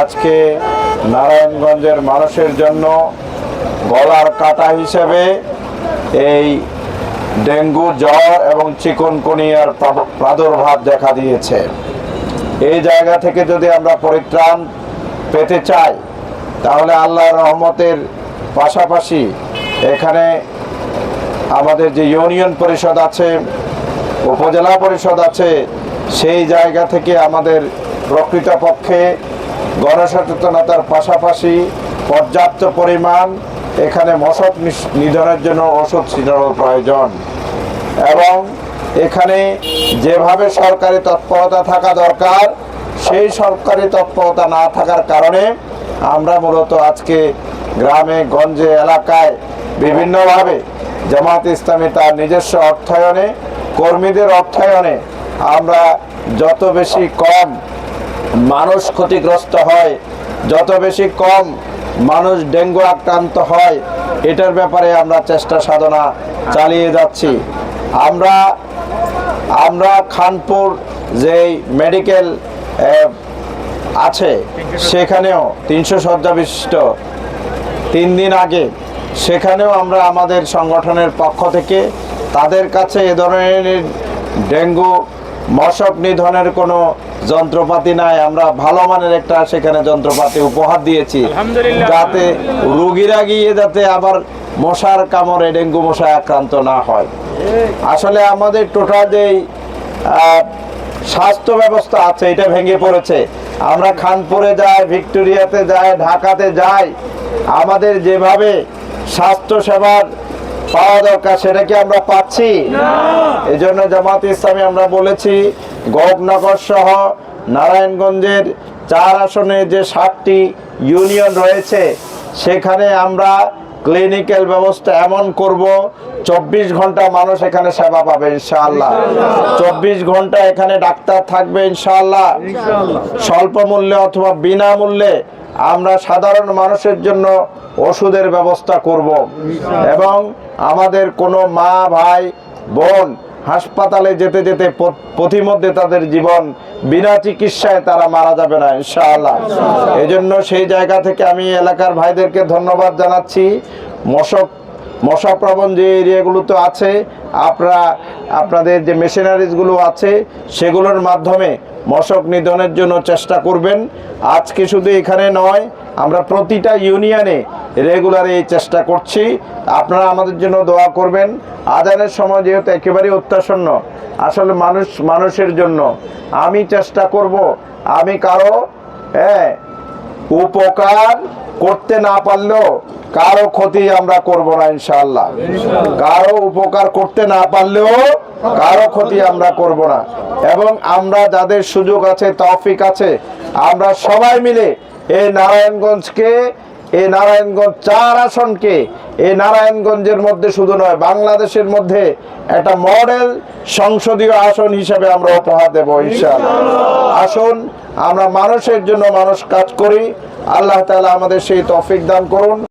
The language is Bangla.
আজকে নারায়ণগঞ্জের মানুষের জন্য গলার কাটা হিসেবে এই ডেঙ্গু জ্বর এবং চিকনকুনিয়ার প্রাদুর্ভাব দেখা দিয়েছে। এই জায়গা থেকে যদি আমরা পরিত্রাণ পেতে চাই, তাহলে আল্লাহর রহমতের পাশাপাশি এখানে আমাদের যে ইউনিয়ন পরিষদ আছে, উপজেলা পরিষদ আছে, সেই জায়গা থেকে আমাদের প্রকৃতপক্ষে গণসচেতনতার পাশাপাশি পর্যাপ্ত পরিমাণ এখানে মশক নিধনের জন্য ওষুধ ছিটানোর প্রয়োজন। এবং এখানে যেভাবে সরকারি তৎপরতা থাকা দরকার, সেই সরকারি তৎপরতা না থাকার কারণে আমরা মূলত আজকে গ্রামে, গঞ্জে, এলাকায় বিভিন্নভাবে জামাত ইসলামী তার নিজস্ব অর্থায়নে, কর্মীদের অর্থায়নে আমরা যত বেশি কম মানুষ ক্ষতিগ্রস্ত হয়। যত বেশি কম মানুষ ডেঙ্গু আক্রান্ত হয়, এটার ব্যাপারে আমরা চেষ্টা সাধনা চালিয়ে যাচ্ছি। আমরা আমরা খানপুর যেই মেডিকেল আছে, সেখানেও তিনশো শয্যা বিশিষ্ট তিন দিন আগে সেখানেও আমরা আমাদের সংগঠনের পক্ষ থেকে তাদের কাছে এ ধরনের ডেঙ্গু মশক নিধনের কোনো যন্ত্রপাতি নাই। আমরা ভালো মানের একটা সেখানে যন্ত্রপাতি উপহার দিয়েছি। যাতে রোগীরা গিয়ে যাতে আবার মশার কামড়ে ডেঙ্গু মশায় আক্রান্ত না হয়। আসলে আমাদের টোটাল যেই স্বাস্থ্য ব্যবস্থা আছে এটা ভেঙে পড়েছে। আমরা খানপুরে যাই ভিক্টোরিয়াতে যাই ঢাকাতে যাই আমাদের যেভাবে স্বাস্থ্য সেবার পাওয়া দরকার সেটা কি আমরা পাচ্ছি? এই জন্য জামাত ইসলামী আমরা বলেছি গৌরনগর সহ নারায়ণগঞ্জের চার আসনে যে সাতটি ইউনিয়ন রয়েছে সেখানে আমরা ক্লিনিক্যাল ব্যবস্থা এমন করব চব্বিশ ঘণ্টা মানুষ এখানে সেবা পাবে ইনশাআল্লাহ। চব্বিশ ঘণ্টা এখানে ডাক্তার থাকবে ইনশাআল্লাহ। স্বল্প মূল্যে অথবা বিনামূল্যে আমরা সাধারণ মানুষের জন্য ওষুধের ব্যবস্থা করব। এবং আমাদের কোনো মা ভাই বোন হাসপাতালে যেতে যেতে পথিমধ্যে তাদের জীবন বিনা চিকিৎসায় তারা মারা যাবে না, ইনশাআল্লাহ। এই জন্য সেই জায়গা থেকে আমি এলাকার ভাইদেরকে ধন্যবাদ জানাচ্ছি। মশক মশাপ্রবণ যে এরিয়াগুলো তো আছে, আপনারা আপনাদের যে মেশিনারিজগুলো আছে, সেগুলোর মাধ্যমে মশক নিধনের জন্য চেষ্টা করবেন। আজকে শুধু এখানে নয়, আমরা প্রতিটা ইউনিয়নে রেগুলার এই চেষ্টা করছি। আপনারা আমাদের জন্য দোয়া করবেন। আজানের সময় যেহেতু একেবারেই অত্যাসন্ন আসলে মানুষ মানুষের জন্য আমি চেষ্টা করব আমি কারও হ্যাঁ উপকার করতে না পারলেও কারও ক্ষতি আমরা করব না ইনশাল্লাহ কারও উপকার করতে না পারলেও কারও ক্ষতি আমরা করব না। এবং আমরা যাদের সুযোগ আছে তৌফিক আছে আমরা সবাই মিলে এই নারায়ণগঞ্জকে এই নারায়ণগঞ্জ চার আসনকে এই নারায়ণগঞ্জের মধ্যে শুধু নয়, বাংলাদেশের মধ্যে একটা মডেল সংসদীয় আসন হিসেবে আমরা উপহার দেব ইনশাল আসুন, আমরা মানুষের জন্য মানুষ কাজ করি। আল্লাহ তালা আমাদের সেই তফিক দান করুন।